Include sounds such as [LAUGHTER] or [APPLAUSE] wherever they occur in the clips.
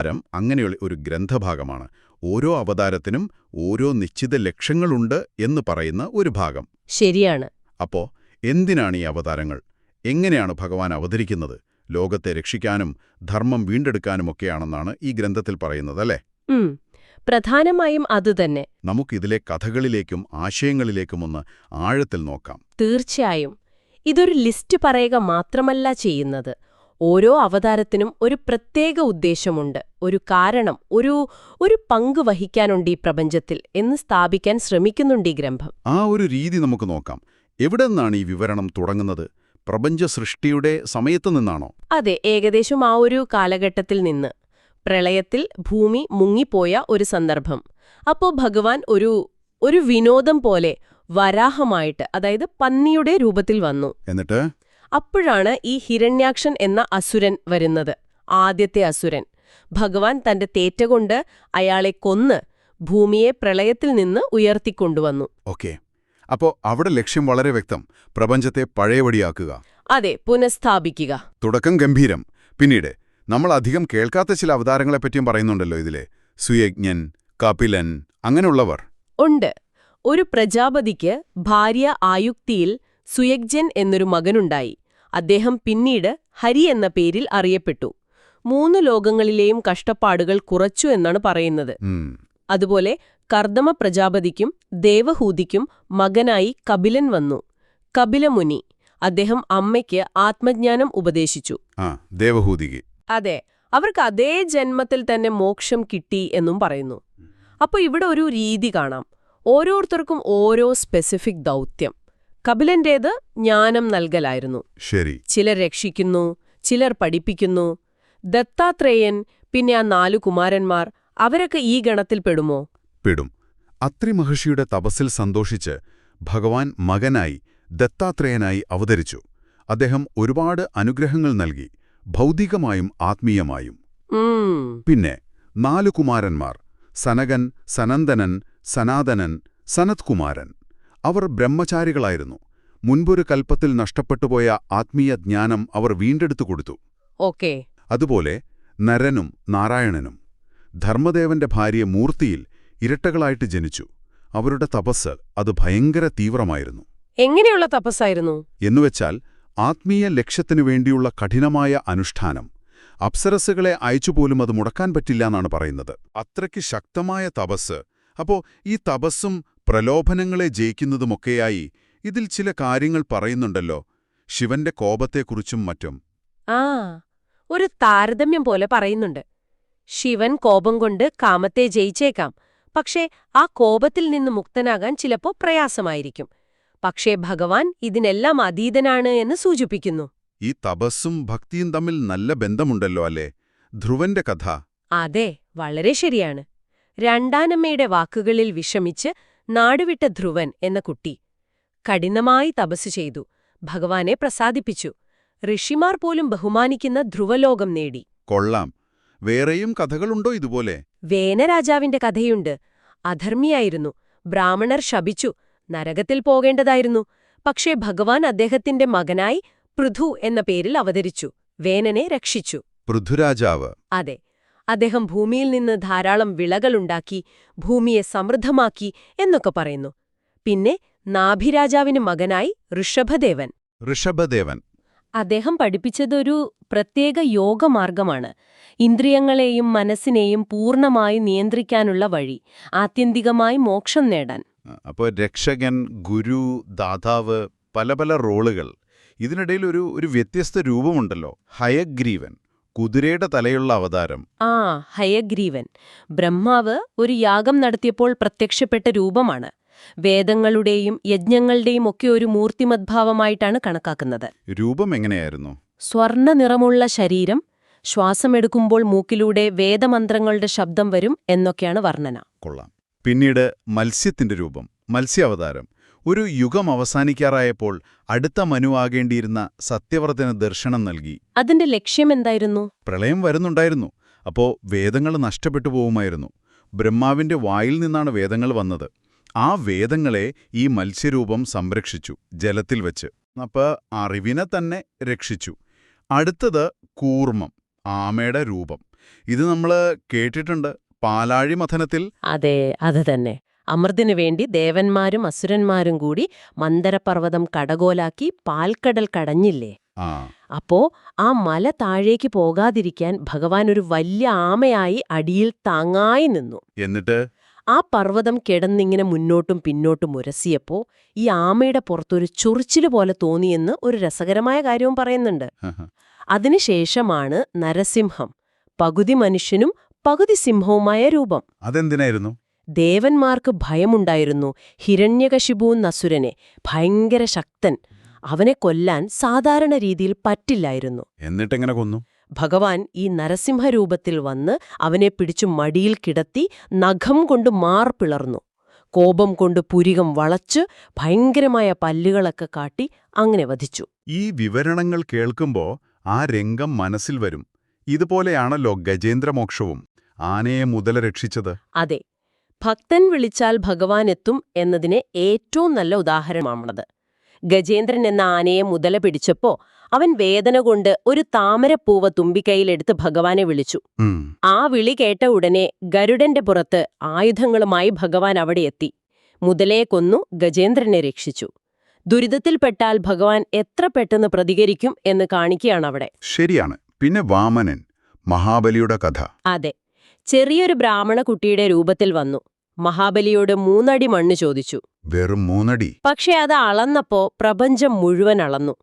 അവതാരം അങ്ങനെയുള്ള ഒരു ഗ്രന്ഥഭാഗമാണ്. ഓരോ അവതാരത്തിനും ഓരോ നിശ്ചിത ലക്ഷ്യങ്ങളുണ്ട് എന്ന് പറയുന്ന ഒരു ഭാഗം. ശരിയാണ്. അപ്പോ എന്തിനാണ് ഈ അവതാരങ്ങൾ? എങ്ങനെയാണ് ഭഗവാൻ അവതരിക്കുന്നത്? ലോകത്തെ രക്ഷിക്കാനും ധർമ്മം വീണ്ടെടുക്കാനുമൊക്കെയാണെന്നാണ് ഈ ഗ്രന്ഥത്തിൽ പറയുന്നത് അല്ലേ? പ്രധാനമായും അതുതന്നെ നമുക്കിതിലെ കഥകളിലേക്കും ആശയങ്ങളിലേക്കും ഒന്ന് ആഴത്തിൽ നോക്കാം. തീർച്ചയായും. ഇതൊരു ലിസ്റ്റ് പറയുക മാത്രമല്ല ചെയ്യുന്നത്. ഓരോ അവതാരത്തിനും ഒരു പ്രത്യേക ഉദ്ദേശമുണ്ട് ഒരു കാരണം ഒരു ഒരു പങ്ക് വഹിക്കാനുണ്ട് ഈ പ്രപഞ്ചത്തിൽ എന്ന് സ്ഥാപിക്കാൻ ശ്രമിക്കുന്നുണ്ട് ഈ ഗ്രന്ഥം. ആ ഒരു രീതി നമുക്ക് നോക്കാം. എവിടെ നിന്നാണ് ഈ വിവരണം തുടങ്ങുന്നത്? പ്രപഞ്ച സൃഷ്ടിയുടെ സമയത്ത് നിന്നാണോ? അതെ ഏകദേശം ആ ഒരു കാലഘട്ടത്തിൽ നിന്ന്. പ്രളയത്തിൽ ഭൂമി മുങ്ങിപ്പോയ ഒരു സന്ദർഭം. അപ്പോൾ ഭഗവാൻ ഒരു ഒരു വിനോദം പോലെ വരാഹമായിട്ട് അതായത് പന്നിയുടെ രൂപത്തിൽ വന്നു. എന്നിട്ട്? അപ്പോഴാണ് ഈ ഹിരണ്യാക്ഷൻ എന്ന അസുരൻ വരുന്നത്. ആദ്യത്തെ അസുരൻ. ഭഗവാൻ തന്റെ തേറ്റകൊണ്ട് അയാളെ കൊന്ന് ഭൂമിയെ പ്രളയത്തിൽ നിന്ന് ഉയർത്തിക്കൊണ്ടുവന്നു. ഓക്കെ. അപ്പോ അവിടെ ലക്ഷ്യം വളരെ വ്യക്തം. പ്രപഞ്ചത്തെ പഴയപടിയാക്കുക. അതെ പുനഃസ്ഥാപിക്കുക. തുടക്കം ഗംഭീരം. പിന്നീട് നമ്മൾ അധികം കേൾക്കാത്ത ചില അവതാരങ്ങളെപ്പറ്റിയും പറയുന്നുണ്ടല്ലോ ഇതിലെ. സുയജ്ഞൻ കപിലൻ അങ്ങനെയുള്ളവർ. ഉണ്ട്. ഒരു പ്രജാപതിക്ക് ഭാര്യ ആയുക്തിയിൽ സുയജ്ഞൻ എന്നൊരു മകനുണ്ടായി. അദ്ദേഹം പിന്നീട് ഹരി എന്ന പേരിൽ അറിയപ്പെട്ടു. മൂന്ന് ലോകങ്ങളിലെയും കഷ്ടപ്പാടുകൾ കുറച്ചു എന്നാണ് പറയുന്നത്. അതുപോലെ കർദമ പ്രജാപതിക്കും ദേവഹൂതിക്കും മകനായി കപിലൻ വന്നു. കപിലമുനി അദ്ദേഹം അമ്മയ്ക്ക് ആത്മജ്ഞാനം ഉപദേശിച്ചു. ആ ദേവഹൂതികി അതെ അവർക്ക് അതേ ജന്മത്തിൽ തന്നെ മോക്ഷം കിട്ടി എന്നും പറയുന്നു. അപ്പോൾ ഇവിടെ ഒരു രീതി കാണാം. ഓരോരുത്തർക്കും ഓരോ സ്പെസിഫിക് ദൗത്യം. കപിലന്റേത് ജ്ഞാനം നൽകലായിരുന്നു. ശരി. ചിലർ രക്ഷിക്കുന്നു ചിലർ പഠിപ്പിക്കുന്നു. ദത്താത്രേയൻ പിന്നെ ആ നാലു കുമാരന്മാർ അവരൊക്കെ ഈ ഗണത്തിൽ പെടുമോ? പെടും. അത്രി മഹർഷിയുടെ തപസ്സിൽ സന്തോഷിച്ച് ഭഗവാൻ മകനായി ദത്താത്രേയനായി അവതരിച്ചു. അദ്ദേഹം ഒരുപാട് അനുഗ്രഹങ്ങൾ നൽകി ഭൗതികമായും ആത്മീയമായും. പിന്നെ നാലു കുമാരന്മാർ സനകൻ സനന്ദനൻ സനാതനൻ സനത്കുമാരൻ. അവർ ബ്രഹ്മചാരികളായിരുന്നു. മുൻപൊരു കൽപ്പത്തിൽ നഷ്ടപ്പെട്ടുപോയ ആത്മീയ ജ്ഞാനം അവർ വീണ്ടെടുത്തു കൊടുത്തു. ഓക്കെ. അതുപോലെ നരനും നാരായണനും. ധർമ്മദേവന്റെ ഭാര്യ മൂർത്തിയിൽ ഇരട്ടകളായിട്ട് ജനിച്ചു. അവരുടെ തപസ് അത് ഭയങ്കര തീവ്രമായിരുന്നു. എങ്ങനെയുള്ള തപസ്സായിരുന്നു? എന്നുവെച്ചാൽ ആത്മീയ ലക്ഷ്യത്തിനു വേണ്ടിയുള്ള കഠിനമായ അനുഷ്ഠാനം. അപ്സരസുകളെ അയച്ചുപോലും അത് മുടക്കാൻ പറ്റില്ല എന്നാണ് പറയുന്നത്. അത്രയ്ക്ക് ശക്തമായ തപസ്. അപ്പോ ഈ തപസ്സും പ്രലോഭനങ്ങളെ ജയിക്കുന്നതുമൊക്കെയായി ഇതിൽ ചില കാര്യങ്ങൾ പറയുന്നുണ്ടല്ലോ ശിവന്റെ കോപത്തെക്കുറിച്ചും മറ്റും. ആ ഒരു താരതമ്യം പോലെ പറയുന്നുണ്ട്. ശിവൻ കോപം കൊണ്ട് കാമത്തെ ജയിച്ചേക്കാം പക്ഷേ ആ കോപത്തിൽ നിന്ന് മുക്തനാകാൻ ചിലപ്പോ പ്രയാസമായിരിക്കും. പക്ഷേ ഭഗവാൻ ഇതിനെല്ലാം അതീതനാണ് എന്ന് സൂചിപ്പിക്കുന്നു. ഈ തപസ്സും ഭക്തിയും തമ്മിൽ നല്ല ബന്ധമുണ്ടല്ലോ അല്ലേ? ധ്രുവന്റെ കഥ. അതെ വളരെ ശരിയാണ്. രണ്ടാനമ്മയുടെ വാക്കുകളിൽ വിഷമിച്ച് നാടുവിട്ട ധ്രുവൻ എന്ന കുട്ടി കഠിനമായി തപസ് ചെയ്തു ഭഗവാനെ പ്രസാദിപ്പിച്ചു ഋഷിമാർ പോലും ബഹുമാനിക്കുന്ന ധ്രുവലോകം നേടി. കൊള്ളാം. വേറെയും കഥകളുണ്ടോ ഇതുപോലെ? വേനരാജാവിന്റെ കഥയുണ്ട്. അധർമ്മിയായിരുന്നു. ബ്രാഹ്മണർ ശപിച്ചു നരകത്തിൽ പോകേണ്ടതായിരുന്നു. പക്ഷേ ഭഗവാൻ അദ്ദേഹത്തിന്റെ മകനായി പൃഥു എന്ന പേരിൽ അവതരിച്ചു വേനനെ രക്ഷിച്ചു. പൃഥുരാജാവ്. അതെ. അദ്ദേഹം ഭൂമിയിൽ നിന്ന് ധാരാളം വിളകളുണ്ടാക്കി ഭൂമിയെ സമൃദ്ധമാക്കി എന്നൊക്കെ പറയുന്നു. പിന്നെ നാഭിരാജാവിന് മകനായി ഋഷഭദേവൻ. ഋഷഭദേവൻ. അദ്ദേഹം പഠിപ്പിച്ചതൊരു പ്രത്യേക യോഗമാർഗമാണ്. ഇന്ദ്രിയങ്ങളെയും മനസ്സിനെയും പൂർണമായി നിയന്ത്രിക്കാനുള്ള വഴി ആത്യന്തികമായി മോക്ഷം നേടാൻ. അപ്പോൾ രക്ഷകൻ ഗുരു ദാതാവ് പല പല റോളുകൾ. ഇതിനിടയിൽ ഒരു ഒരു വ്യത്യസ്ത രൂപമുണ്ടല്ലോ ഹയഗ്രീവൻ. കുതിരയുടെ തലയുള്ള അവതാരം. ആ ഹയഗ്രീവൻ. ബ്രഹ്മാവ് ഒരു യാഗം നടത്തിയപ്പോൾ പ്രത്യക്ഷപ്പെട്ട രൂപമാണ്. വേദങ്ങളുടെയും യജ്ഞങ്ങളുടെയും ഒക്കെ ഒരു മൂർത്തിമദ്ഭാവമായിട്ടാണ് കണക്കാക്കുന്നത്. രൂപം എങ്ങനെയായിരുന്നു? സ്വർണ നിറമുള്ള ശരീരം ശ്വാസമെടുക്കുമ്പോൾ മൂക്കിലൂടെ വേദമന്ത്രങ്ങളുടെ ശബ്ദം വരും എന്നൊക്കെയാണ് വർണന. കൊള്ളാം. പിന്നീട് മത്സ്യത്തിന്റെ രൂപം മത്സ്യാവതാരം. ഒരു യുഗം അവസാനിക്കാറായപ്പോൾ അടുത്ത മനുവാകേണ്ടിയിരുന്ന സത്യവ്രതന് ദർശനം നൽകി. അതിന്റെ ലക്ഷ്യമെന്തായിരുന്നു? പ്രളയം വരുന്നുണ്ടായിരുന്നു. അപ്പോ വേദങ്ങൾ നഷ്ടപ്പെട്ടു പോവുമായിരുന്നു. ബ്രഹ്മാവിന്റെ വായിൽ നിന്നാണ് വേദങ്ങൾ വന്നത്. ആ വേദങ്ങളെ ഈ മത്സ്യരൂപം സംരക്ഷിച്ചു ജലത്തിൽ വെച്ച്. അപ്പ അറിവിനെ തന്നെ രക്ഷിച്ചു. അടുത്തത് കൂർമ്മം ആമയുടെ രൂപം. ഇത് നമ്മൾ കേട്ടിട്ടുണ്ട്. പാലാഴി മഥനത്തിൽ അതെ അത് തന്നെ. അമൃതിനു വേണ്ടി ദേവന്മാരും അസുരന്മാരും കൂടി മന്ദരപർവതം കടകോലാക്കി പാൽക്കടൽ കടഞ്ഞില്ലേ? അപ്പോ ആ മല താഴേക്ക് പോകാതിരിക്കാൻ ഭഗവാൻ ഒരു വലിയ ആമയായി അടിയിൽ താങ്ങായി നിന്നു. എന്നിട്ട്? ആ പർവതം കിടന്നിങ്ങനെ മുന്നോട്ടും പിന്നോട്ടും ഉരസിയപ്പോ ഈ ആമയുടെ പുറത്തൊരു ചൊറിച്ചിൽ പോലെ തോന്നിയെന്ന് ഒരു രസകരമായ കാര്യവും പറയുന്നുണ്ട്. [LAUGHS] അതിനുശേഷമാണ് നരസിംഹം പകുതി മനുഷ്യനും പകുതി സിംഹവുമായ രൂപം. അതെന്തിനായിരുന്നു? ദേവന്മാർക്ക് ഭയമുണ്ടായിരുന്നു ഹിരണ്യകശിപൂൻ നസുരനെ. ഭയങ്കര ശക്തൻ. അവനെ കൊല്ലാൻ സാധാരണ രീതിയിൽ പറ്റില്ലായിരുന്നു. എന്നിട്ടെങ്ങനെ കൊന്നു? ഭഗവാൻ ഈ നരസിംഹരൂപത്തിൽ വന്ന് അവനെ പിടിച്ചു മടിയിൽ കിടത്തി നഖം കൊണ്ട് മാർപ്പിളർന്നു കോപം കൊണ്ട് പുരികം വളച്ച് ഭയങ്കരമായ പല്ലുകളൊക്കെ കാട്ടി അങ്ങനെ വധിച്ചു. ഈ വിവരണങ്ങൾ കേൾക്കുമ്പോ ആ രംഗം മനസ്സിൽ വരും. ഇതുപോലെയാണല്ലോ ഗജേന്ദ്രമോക്ഷവും. ആനയെ മുതല രക്ഷിച്ചത്. അതെ ഭക്തൻ വിളിച്ചാൽ ഭഗവാൻ എത്തും എന്നതിന് ഏറ്റവും നല്ല ഉദാഹരണമാണത് ഗജേന്ദ്രൻ എന്ന ആനയെ മുതല പിടിച്ചപ്പോ അവൻ വേദന കൊണ്ട് ഒരു താമരപ്പൂവ തുമ്പിക്കൈയിലെടുത്ത് ഭഗവാനെ വിളിച്ചു. ആ വിളി കേട്ട ഉടനെ ഗരുഡന്റെ പുറത്ത് ആയുധങ്ങളുമായി ഭഗവാൻ അവിടെ എത്തി. മുതലയെ കൊന്നു ഗജേന്ദ്രനെ രക്ഷിച്ചു. ദുരിതത്തിൽപ്പെട്ടാൽ ഭഗവാൻ എത്ര പെട്ടെന്ന് പ്രതികരിക്കും എന്ന് കാണിക്കുകയാണവിടെ ശരിയാണ്. പിന്നെ വാമനൻ മഹാബലിയുടെ കഥ. അതെ. ചെറിയൊരു ബ്രാഹ്മണ കുട്ടിയുടെ രൂപത്തിൽ വന്നു. മഹാബലിയോട് മൂന്നടി മണ്ണ് ചോദിച്ചു. വെറും മൂന്നടി. പക്ഷെ അത് അളന്നപ്പോ പ്രപഞ്ചം മുഴുവൻ അളന്നു.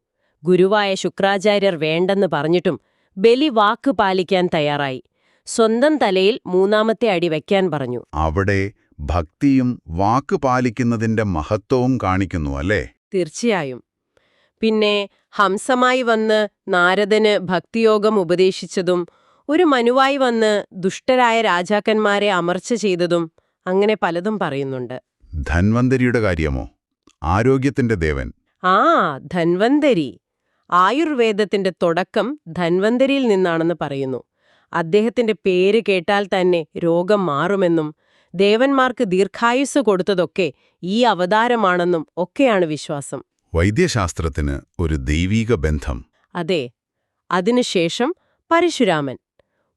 ഗുരുവായ ശുക്രാചാര്യർ വേണ്ടെന്ന് പറഞ്ഞിട്ടും ബലി വാക്ക് പാലിക്കാൻ തയ്യാറായി. സ്വന്തം തലയിൽ മൂന്നാമത്തെ അടി വയ്ക്കാൻ പറഞ്ഞു. അവിടെ ഭക്തിയും വാക്ക് പാലിക്കുന്നതിന്റെ മഹത്വവും കാണിക്കുന്നു അല്ലേ? തീർച്ചയായും. പിന്നെ ഹംസമായി വന്ന് നാരദന് ഭക്തിയോഗം ഉപദേശിച്ചതും ഒരു മനുവായി വന്ന് ദുഷ്ടരായ രാജാക്കന്മാരെ അമർച്ച ചെയ്തതും അങ്ങനെ പലതും പറയുന്നുണ്ട്. ധന്വന്തരിയുടെ കാര്യമോ? ആരോഗ്യത്തിന്റെ ദേവൻ. ആ ധന്വന്തരി ആയുർവേദത്തിന്റെ തുടക്കം ധന്വന്തരിയിൽ നിന്നാണെന്ന് പറയുന്നു. അദ്ദേഹത്തിന്റെ പേര് കേട്ടാൽ തന്നെ രോഗം മാറുമെന്നും ദേവന്മാർക്ക് ദീർഘായുസ് കൊടുത്തതൊക്കെ ഈ അവതാരമാണെന്നും ഒക്കെയാണ് വിശ്വാസം. വൈദ്യശാസ്ത്രത്തിന് ഒരു ദൈവീക ബന്ധം. അതെ അതിനുശേഷം പരശുരാമൻ.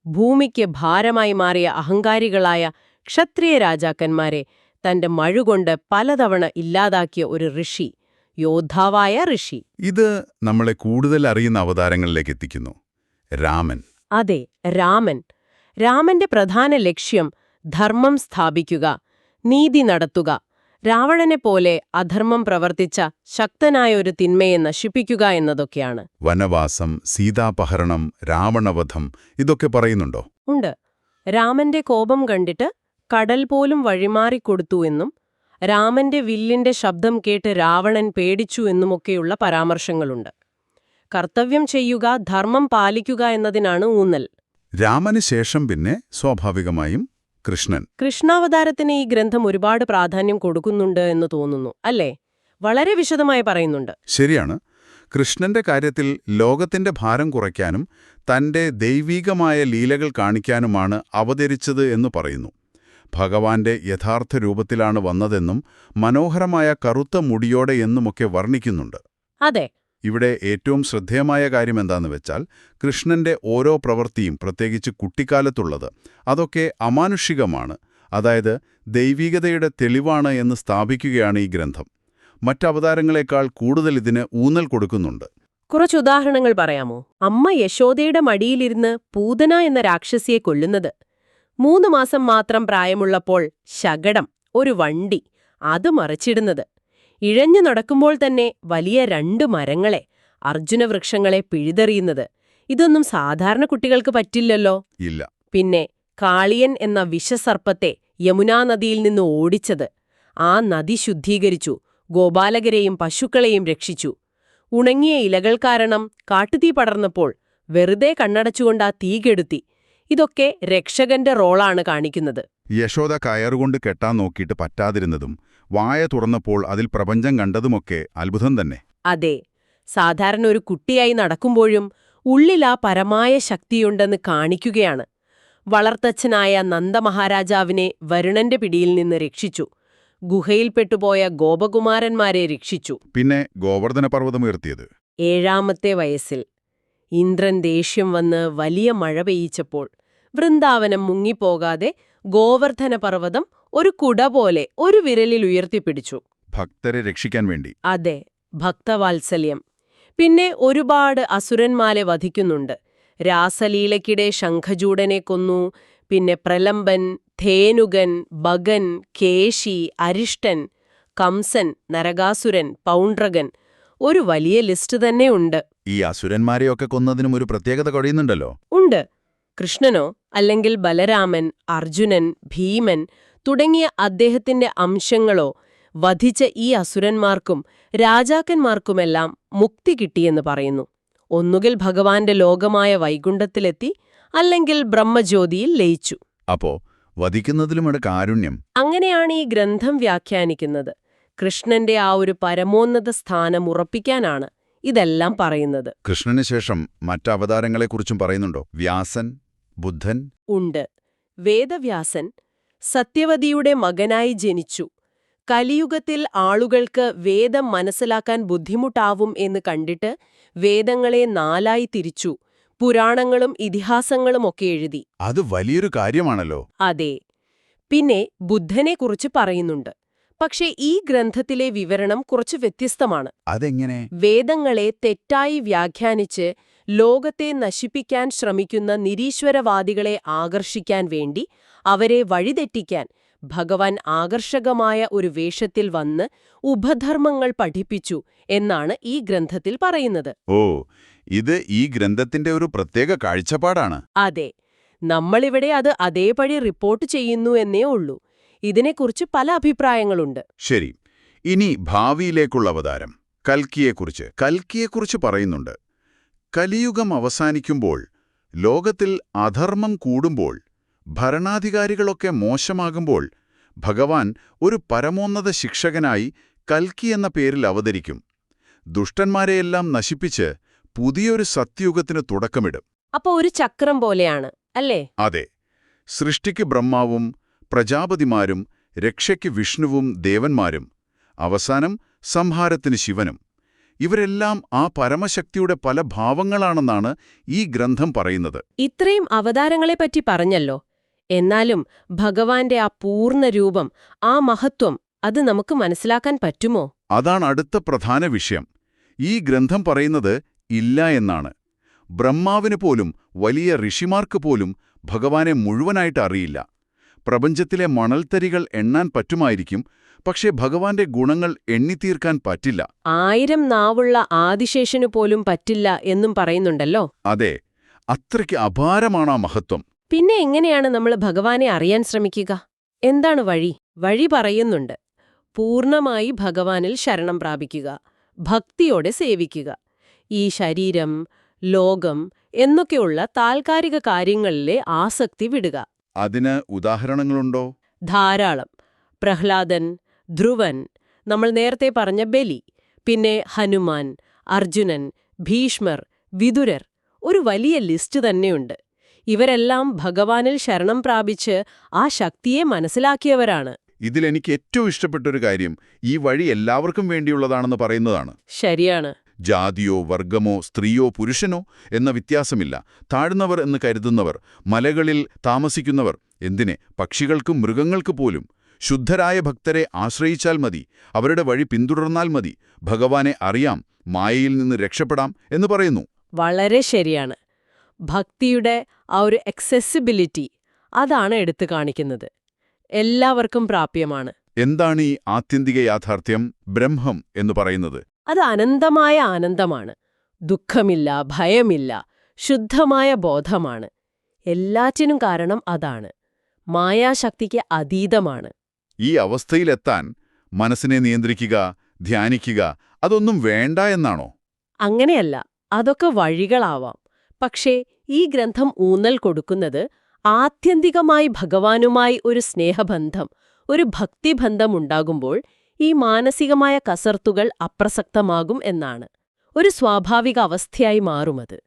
ഭൂമിക്ക് ഭാരമായി മാറിയ അഹങ്കാരികളായ ക്ഷത്രിയ രാജാക്കന്മാരെ തന്റെ മഴുകൊണ്ട് പലതവണ ഇല്ലാതാക്കിയ ഒരു ഋഷി യോദ്ധാവായ ഋഷി. ഇത് നമ്മളെ കൂടുതൽ അറിയുന്ന അവതാരങ്ങളിലേക്ക് എത്തിക്കുന്നു. രാമൻ. അതെ രാമൻ. രാമന്റെ പ്രധാന ലക്ഷ്യം ധർമ്മം സ്ഥാപിക്കുക നീതി നടത്തുക രാവണനെ പോലെ അധർമ്മം പ്രവർത്തിച്ച ശക്തനായ ഒരു തിന്മയെ നശിപ്പിക്കുക എന്നതൊക്കെയാണ്. വനവാസം സീതാപഹരണം രാവണവധം ഇതൊക്കെ പറയുന്നുണ്ടോ? ഉണ്ട്. രാമന്റെ കോപം കണ്ടിട്ട് കടൽ പോലും വഴിമാറിക്കൊടുത്തു എന്നും രാമന്റെ വില്ലിന്റെ ശബ്ദം കേട്ട് രാവണൻ പേടിച്ചു എന്നുമൊക്കെയുള്ള പരാമർശങ്ങളുണ്ട്. കർത്തവ്യം ചെയ്യുക ധർമ്മം പാലിക്കുക എന്നതിനാണ് ഊന്നൽ. രാമന് ശേഷം പിന്നെ സ്വാഭാവികമായും കൃഷ്ണൻ. കൃഷ്ണാവതാരത്തിന് ഈ ഗ്രന്ഥം ഒരുപാട് പ്രാധാന്യം കൊടുക്കുന്നുണ്ട് എന്ന് തോന്നുന്നു അല്ലേ? വളരെ വിശദമായി പറയുന്നുണ്ട്. ശരിയാണ്. കൃഷ്ണന്റെ കാര്യത്തിൽ ലോകത്തിന്റെ ഭാരം കുറയ്ക്കാനും തന്റെ ദൈവീകമായ ലീലകൾ കാണിക്കാനുമാണ് അവതരിച്ചത് എന്ന് പറയുന്നു. ഭഗവാന്റെ യഥാർത്ഥ രൂപത്തിലാണ് വന്നതെന്നും മനോഹരമായ കറുത്ത മുടിയോടെ എന്നുമൊക്കെ വർണിക്കുന്നുണ്ട്. അതെ. ഇവിടെ ഏറ്റവും ശ്രദ്ധേയമായ കാര്യം എന്താന്ന് വെച്ചാൽ കൃഷ്ണന്റെ ഓരോ പ്രവൃത്തിയും പ്രത്യേകിച്ച് കുട്ടിക്കാലത്തുള്ളത് അതൊക്കെ അമാനുഷികമാണ്. അതായത് ദൈവികതയുടെ തെളിവാണ് എന്ന് സ്ഥാപിക്കുകയാണ് ഈ ഗ്രന്ഥം. മറ്റവതാരങ്ങളെക്കാൾ കൂടുതൽ ഇതിന് ഊന്നൽ കൊടുക്കുന്നുണ്ട്. കുറച്ച് ഉദാഹരണങ്ങൾ പറയാമോ? അമ്മ യശോദയുടെ മടിയിലിരുന്ന് പൂതന എന്ന രാക്ഷസിയെ കൊല്ലുന്നത്. മൂന്ന് മാസം മാത്രം പ്രായമുള്ളപ്പോൾ ശകടം ഒരു വണ്ടി അത് മറിച്ചിടുന്നത്. ഇഴഞ്ഞു നടക്കുമ്പോൾ തന്നെ വലിയ രണ്ടു മരങ്ങളെ അർജുനവൃക്ഷങ്ങളെ പിഴുതെറിയുന്നത്. ഇതൊന്നും സാധാരണ കുട്ടികൾക്ക് പറ്റില്ലല്ലോ. ഇല്ല. പിന്നെ കാളിയൻ എന്ന വിഷസർപ്പത്തെ യമുനാ നദിയിൽ നിന്ന് ഓടിച്ചത്. ആ നദി ശുദ്ധീകരിച്ചു ഗോപാലകരെയും പശുക്കളെയും രക്ഷിച്ചു. ഉണങ്ങിയ ഇലകൾ കാരണം കാട്ടുതീ പടർന്നപ്പോൾ വെറുതെ കണ്ണടച്ചുകൊണ്ട് ആ തീ കെടുത്തി. ഇതൊക്കെ രക്ഷകന്റെ റോളാണ് കാണിക്കുന്നത്. യശോദ കയറുകൊണ്ട് കെട്ടാൻ നോക്കിയിട്ട് പറ്റാതിരുന്നതും വായ തുറന്നപ്പോൾ അതിൽ പ്രപഞ്ചം കണ്ടതുമൊക്കെ അത്ഭുതം തന്നെ. അതെ സാധാരണ ഒരു കുട്ടിയായി നടക്കുമ്പോഴും ഉള്ളിൽ ആ പരമായ ശക്തിയുണ്ടെന്ന് കാണിക്കുകയാണ്. വളർത്തച്ഛനായ നന്ദമഹാരാജാവിനെ വരുണന്റെ പിടിയിൽ നിന്ന് രക്ഷിച്ചു. ഗുഹയിൽപ്പെട്ടുപോയ ഗോപകുമാരന്മാരെ രക്ഷിച്ചു. പിന്നെ ഗോവർദ്ധന പർവതമുയർത്തിയത് ഏഴാമത്തെ വയസ്സിൽ. ഇന്ദ്രൻ ദേഷ്യം വന്ന് വലിയ മഴ പെയ്യിച്ചപ്പോൾ വൃന്ദാവനം മുങ്ങിപ്പോകാതെ ഗോവർദ്ധന പർവതം ഒരു കുട പോലെ ഒരു വിരലിൽ ഉയർത്തിപ്പിടിച്ചു. ഭക്തരെ രക്ഷിക്കാൻ വേണ്ടി. അതെ ഭക്തവാത്സല്യം. പിന്നെ ഒരുപാട് അസുരന്മാരെ വധിക്കുന്നുണ്ട്. രാസലീലയ്ക്കിടെ ശംഖചൂടനെ കൊന്നു. പിന്നെ പ്രലംബൻ ധേനുകൻ ബഗൻ കേശി അരിഷ്ടൻ കംസൻ നരകാസുരൻ പൗണ്ട്രകൻ ഒരു വലിയ ലിസ്റ്റ് തന്നെ ഉണ്ട്. ഈ അസുരന്മാരെയൊക്കെ കൊന്നതിനും ഒരു പ്രത്യേകത കഴിയുന്നുണ്ടല്ലോ. ഉണ്ട്. കൃഷ്ണനോ അല്ലെങ്കിൽ ബലരാമൻ അർജുനൻ ഭീമൻ തുടങ്ങിയ അദ്ദേഹത്തിന്റെ അംശങ്ങളോ വധിച്ച ഈ അസുരന്മാർക്കും രാജാക്കന്മാർക്കുമെല്ലാം മുക്തി കിട്ടിയെന്ന് പറയുന്നു. ഒന്നുകിൽ ഭഗവാന്റെ ലോകമായ വൈകുണ്ഠത്തിലെത്തി അല്ലെങ്കിൽ ബ്രഹ്മജ്യോതിയിൽ ലയിച്ചു. അപ്പോ വധിക്കുന്നതിലുമൊരു കാരുണ്യം. അങ്ങനെയാണ് ഈ ഗ്രന്ഥം വ്യാഖ്യാനിക്കുന്നത്. കൃഷ്ണന്റെ ആ ഒരു പരമോന്നത സ്ഥാനം ഉറപ്പിക്കാനാണ് ഇതെല്ലാം പറയുന്നത്. കൃഷ്ണന് ശേഷം മറ്റവതാരങ്ങളെക്കുറിച്ചും പറയുന്നുണ്ടോ? വ്യാസൻ ബുദ്ധൻ ഉണ്ട്. വേദവ്യാസൻ സത്യവതിയുടെ മകനായി ജനിച്ചു. കലിയുഗത്തിൽ ആളുകൾക്ക് വേദം മനസ്സിലാക്കാൻ ബുദ്ധിമുട്ടാവും എന്ന് കണ്ടിട്ട് വേദങ്ങളെ നാലായി തിരിച്ചു. പുരാണങ്ങളും ഇതിഹാസങ്ങളും ഒക്കെ എഴുതി. അത് വലിയൊരു കാര്യമാണല്ലോ. അതെ. പിന്നെ ബുദ്ധനെക്കുറിച്ച് പറയുന്നുണ്ട്. പക്ഷേ ഈ ഗ്രന്ഥത്തിലെ വിവരണം കുറച്ച് വ്യത്യസ്തമാണ്. അതെങ്ങനെ? വേദങ്ങളെ തെറ്റായി വ്യാഖ്യാനിച്ച് ലോകത്തെ നശിപ്പിക്കാൻ ശ്രമിക്കുന്ന നിരീശ്വരവാദികളെ ആകർഷിക്കാൻ വേണ്ടി അവരെ വഴിതെറ്റിക്കാൻ ഭഗവാൻ ആകർഷകമായ ഒരു വേഷത്തിൽ വന്ന് ഉപധർമ്മങ്ങൾ പഠിപ്പിച്ചു എന്നാണ് ഈ ഗ്രന്ഥത്തിൽ പറയുന്നത്. ഓ ഇത് ഈ ഗ്രന്ഥത്തിന്റെ ഒരു പ്രത്യേക കാഴ്ചപ്പാടാണ്. അതെ നമ്മളിവിടെ അത് അതേപടി റിപ്പോർട്ട് ചെയ്യുന്നു എന്നേ ഉള്ളൂ. ഇതിനെക്കുറിച്ച് പല അഭിപ്രായങ്ങളുണ്ട്. ശരി. ഇനി ഭാവിയിലേക്കുള്ള അവതാരം. കൽക്കിയെക്കുറിച്ച്. കൽക്കിയെക്കുറിച്ച് പറയുന്നുണ്ട്. കലിയുഗം അവസാനിക്കുമ്പോൾ ലോകത്തിൽ അധർമ്മം കൂടുമ്പോൾ ഭരണാധികാരികളൊക്കെ മോശമാകുമ്പോൾ ഭഗവാൻ ഒരു പരമോന്നത ശിക്ഷകനായി കൽക്കി എന്ന പേരിൽ അവതരിക്കും. ദുഷ്ടന്മാരെയെല്ലാം നശിപ്പിച്ച് പുതിയൊരു സത്യുഗത്തിന് തുടക്കമിടും. അപ്പോൾ ഒരു ചക്രം പോലെയാണ് അല്ലേ? അതെ. സൃഷ്ടിക്ക് ബ്രഹ്മാവും പ്രജാപതിമാരും രക്ഷയ്ക്ക് വിഷ്ണുവും ദേവന്മാരും അവസാനം സംഹാരത്തിന് ശിവനും. ഇവരെല്ലാം ആ പരമശക്തിയുടെ പല ഭാവങ്ങളാണെന്നാണ് ഈ ഗ്രന്ഥം പറയുന്നത്. ഇത്രയും അവതാരങ്ങളെപ്പറ്റി പറഞ്ഞല്ലോ. എന്നാലും ഭഗവാന്റെ ആ പൂർണ രൂപം ആ മഹത്വം അത് നമുക്ക് മനസ്സിലാക്കാൻ പറ്റുമോ? അതാണ് അടുത്ത പ്രധാന വിഷയം. ഈ ഗ്രന്ഥം പറയുന്നത് ഇല്ല എന്നാണ്. ബ്രഹ്മാവിന് പോലും വലിയ ഋഷിമാർക്ക് പോലും ഭഗവാനെ മുഴുവനായിട്ട് അറിയില്ല. പ്രപഞ്ചത്തിലെ മണൽത്തരികൾ എണ്ണാൻ പറ്റുമായിരിക്കും പക്ഷേ ഭഗവാന്റെ ഗുണങ്ങൾ എണ്ണിത്തീർക്കാൻ പറ്റില്ല. ആയിരം നാവുള്ള ആദിശേഷനു പോലും പറ്റില്ല എന്നും പറയുന്നുണ്ടല്ലോ? അതെ അത്രയ്ക്ക് അപാരമാണ് ആ മഹത്വം. പിന്നെ എങ്ങനെയാണ് നമ്മൾ ഭഗവാനെ അറിയാൻ ശ്രമിക്കുക? എന്താണ് വഴി? വഴി പറയുന്നുണ്ട്. പൂർണമായി ഭഗവാനിൽ ശരണം പ്രാപിക്കുക ഭക്തിയോടെ സേവിക്കുക. ഈ ശരീരം ലോകം എന്നൊക്കെയുള്ള താൽക്കാലിക കാര്യങ്ങളിലെ ആസക്തി വിടുക. അതിന് ഉദാഹരണങ്ങളുണ്ടോ? ധാരാളം. പ്രഹ്ലാദൻ ധ്രുവൻ നമ്മൾ നേരത്തെ പറഞ്ഞ ബലി പിന്നെ ഹനുമാൻ അർജുനൻ ഭീഷ്മർ വിതുരർ ഒരു വലിയ ലിസ്റ്റ് തന്നെയുണ്ട്. ഇവരെല്ലാം ഭഗവാനിൽ ശരണം പ്രാപിച്ച് ആ ശക്തിയെ മനസ്സിലാക്കിയവരാണ്. ഇതിലെനിക്ക് ഏറ്റവും ഇഷ്ടപ്പെട്ട ഒരു കാര്യം ഈ വഴി എല്ലാവർക്കും വേണ്ടിയുള്ളതാണെന്ന് പറയുന്നതാണ്. ശരിയാണ്. ജാതിയോ വർഗമോ സ്ത്രീയോ പുരുഷനോ എന്ന വ്യത്യാസമില്ല. താഴ്ന്നവർ എന്ന് കരുതുന്നവർ മലകളിൽ താമസിക്കുന്നവർ എന്തിനെ? പക്ഷികൾക്കും മൃഗങ്ങൾക്ക് പോലും. ശുദ്ധരായ ഭക്തരെ ആശ്രയിച്ചാൽ മതി. അവരുടെ വഴി പിന്തുടർന്നാൽ മതി. ഭഗവാനെ അറിയാം മായയിൽ നിന്ന് രക്ഷപ്പെടാം എന്ന് പറയുന്നു. വളരെ ശരിയാണ്. ഭക്തിയുടെ ആ ഒരു എക്സസിബിലിറ്റി അതാണ് എടുത്തു കാണിക്കുന്നത്. എല്ലാവർക്കും പ്രാപ്യമാണ്. എന്താണ് ഈ ആത്യന്തിക യാഥാർത്ഥ്യം? ബ്രഹ്മം എന്ന് പറയുന്നത്. അത് അനന്തമായ ആനന്ദമാണ്. ദുഃഖമില്ല ഭയമില്ല ശുദ്ധമായ ബോധമാണ്. എല്ലാറ്റിനും കാരണം അതാണ്. മായാശക്തിക്ക് അതീതമാണ്. ഈ അവസ്ഥയിലെത്താൻ മനസ്സിനെ നിയന്ത്രിക്കുക ധ്യാനിക്കുക അതൊന്നും വേണ്ട എന്നാണോ? അങ്ങനെയല്ല അതൊക്കെ വഴികളാവാം. പക്ഷേ ഈ ഗ്രന്ഥം ഊന്നൽ കൊടുക്കുന്നത് ആത്യന്തികമായി ഭഗവാനുമായി ഒരു സ്നേഹബന്ധം ഒരു ഭക്തിബന്ധം ഉണ്ടാകുമ്പോൾ ഈ മാനസികമായ കസർത്തുകൾ അപ്രസക്തമാകും എന്നാണ്. ഒരു സ്വാഭാവിക അവസ്ഥയായി മാറുമത്.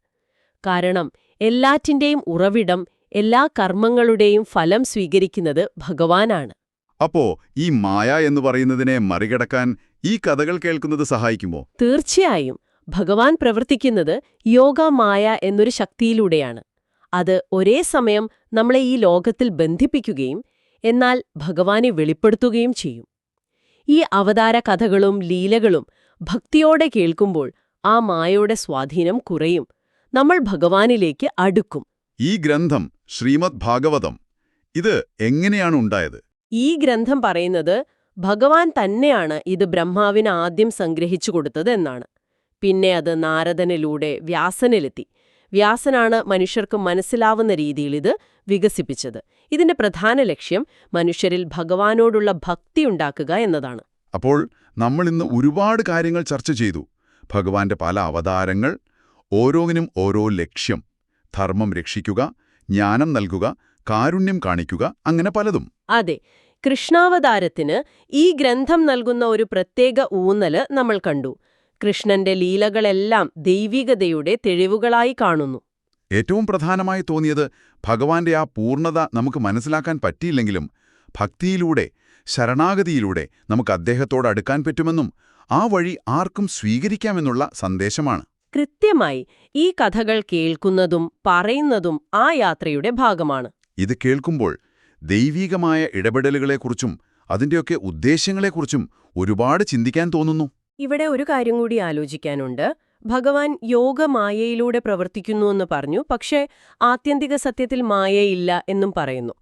കാരണം എല്ലാറ്റിന്റെയും ഉറവിടം എല്ലാ കർമ്മങ്ങളുടെയും ഫലം സ്വീകരിക്കുന്നത് ഭഗവാനാണ്. അപ്പോ ഈ മായ എന്ന് പറയുന്നതിനെ മറികടക്കാൻ ഈ കഥകൾ കേൾക്കുന്നത് സഹായിക്കുമോ? തീർച്ചയായും. ഭഗവാൻ പ്രവർത്തിക്കുന്നത് യോഗ മായ എന്നൊരു ശക്തിയിലൂടെയാണ്. അത് ഒരേ സമയം നമ്മളെ ഈ ലോകത്തിൽ ബന്ധിപ്പിക്കുകയും എന്നാൽ ഭഗവാനെ വെളിപ്പെടുത്തുകയും ചെയ്യും. ഈ അവതാര കഥകളും ലീലകളും ഭക്തിയോടെ കേൾക്കുമ്പോൾ ആ മായയുടെ സ്വാധീനം കുറയും. നമ്മൾ ഭഗവാനിലേക്ക് അടുക്കും. ഈ ഗ്രന്ഥം ശ്രീമദ് ഭാഗവതം. ഇത് എങ്ങനെയാണ് ഉണ്ടായത്? ഈ ഗ്രന്ഥം പറയുന്നത് ഭഗവാൻ തന്നെയാണ് ഇത് ബ്രഹ്മാവിന് ആദ്യം സംഗ്രഹിച്ചു കൊടുത്തത് എന്നാണ്. പിന്നെ അത് നാരദനിലൂടെ വ്യാസനിലെത്തി. വ്യാസനാണ് മനുഷ്യർക്ക് മനസ്സിലാവുന്ന രീതിയിൽ ഇത് വികസിപ്പിച്ചത്. ഇതിന്റെ പ്രധാന ലക്ഷ്യം മനുഷ്യരിൽ ഭഗവാനോടുള്ള ഭക്തി ഉണ്ടാക്കുക എന്നതാണ്. അപ്പോൾ നമ്മൾ ഇന്ന് ഒരുപാട് കാര്യങ്ങൾ ചർച്ച ചെയ്തു. ഭഗവാന്റെ പല അവതാരങ്ങൾ ഓരോന്നിനും ഓരോ ലക്ഷ്യം ധർമ്മം രക്ഷിക്കുക ജ്ഞാനം നൽകുക കാരുണ്യം കാണിക്കുക അങ്ങനെ പലതും. അതെ കൃഷ്ണാവതാരത്തിന് ഈ ഗ്രന്ഥം നൽകുന്ന ഒരു പ്രത്യേക ഊന്നൽ നമ്മൾ കണ്ടു. കൃഷ്ണന്റെ ലീലകളെല്ലാം ദൈവികതയുടെ തെളിവുകളായി കാണുന്നു. ഏറ്റവും പ്രധാനമായി തോന്നിയത് ഭഗവാന്റെ ആ പൂർണത നമുക്ക് മനസ്സിലാക്കാൻ പറ്റിയില്ലെങ്കിലും ഭക്തിയിലൂടെ ശരണാഗതിയിലൂടെ നമുക്ക് അദ്ദേഹത്തോട് അടുക്കാൻ പറ്റുമെന്നും ആ വഴി ആർക്കും സ്വീകരിക്കാമെന്നുള്ള സന്ദേശമാണ്. കൃത്യമായി ഈ കഥകൾ കേൾക്കുന്നതും പറയുന്നതും ആ യാത്രയുടെ ഭാഗമാണ്. ഇത് കേൾക്കുമ്പോൾ ദൈവീകമായ ഇടപെടലുകളെക്കുറിച്ചും അതിന്റെയൊക്കെ ഉദ്ദേശ്യങ്ങളെക്കുറിച്ചും ഒരുപാട് ചിന്തിക്കാൻ തോന്നുന്നു. ഇവിടെ ഒരു കാര്യം കൂടി ആലോചിക്കാനുണ്ട്. ഭഗവാൻ യോഗമായയിലൂടെ പ്രവർത്തിക്കുന്നുവെന്ന് പറഞ്ഞു. പക്ഷേ ആത്യന്തിക സത്യത്തിൽ മായയില്ല എന്നും പറയുന്നു.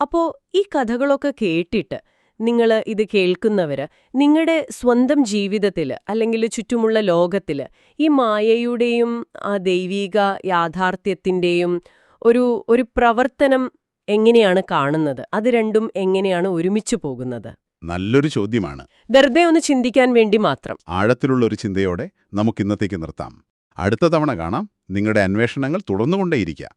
അപ്പോ ഈ കഥകളൊക്കെ കേട്ടിട്ട് നിങ്ങൾ ഇത് കേൾക്കുന്നവർ നിങ്ങളുടെ സ്വന്തം ജീവിതത്തിൽ അല്ലെങ്കിൽ ചുറ്റുമുള്ള ലോകത്തിൽ ഈ മായയുടെയും ആ ദൈവീക യാഥാർത്ഥ്യത്തിന്റെയും ഒരു ഒരു പ്രവർത്തനം എങ്ങനെയാണ് കാണുന്നത്? അത് രണ്ടും എങ്ങനെയാണ് ഒരുമിച്ച് പോകുന്നത്? നല്ലൊരു ചോദ്യമാണ്. വെറുതെ ഒന്ന് ചിന്തിക്കാൻ വേണ്ടി മാത്രം. ആഴത്തിലുള്ള ഒരു ചിന്തയോടെ നമുക്ക് ഇന്നത്തേക്ക് നിർത്താം. അടുത്ത തവണ കാണാം നിങ്ങളുടെ അന്വേഷണങ്ങൾ തുടർന്നുകൊണ്ടേയിരിക്കുക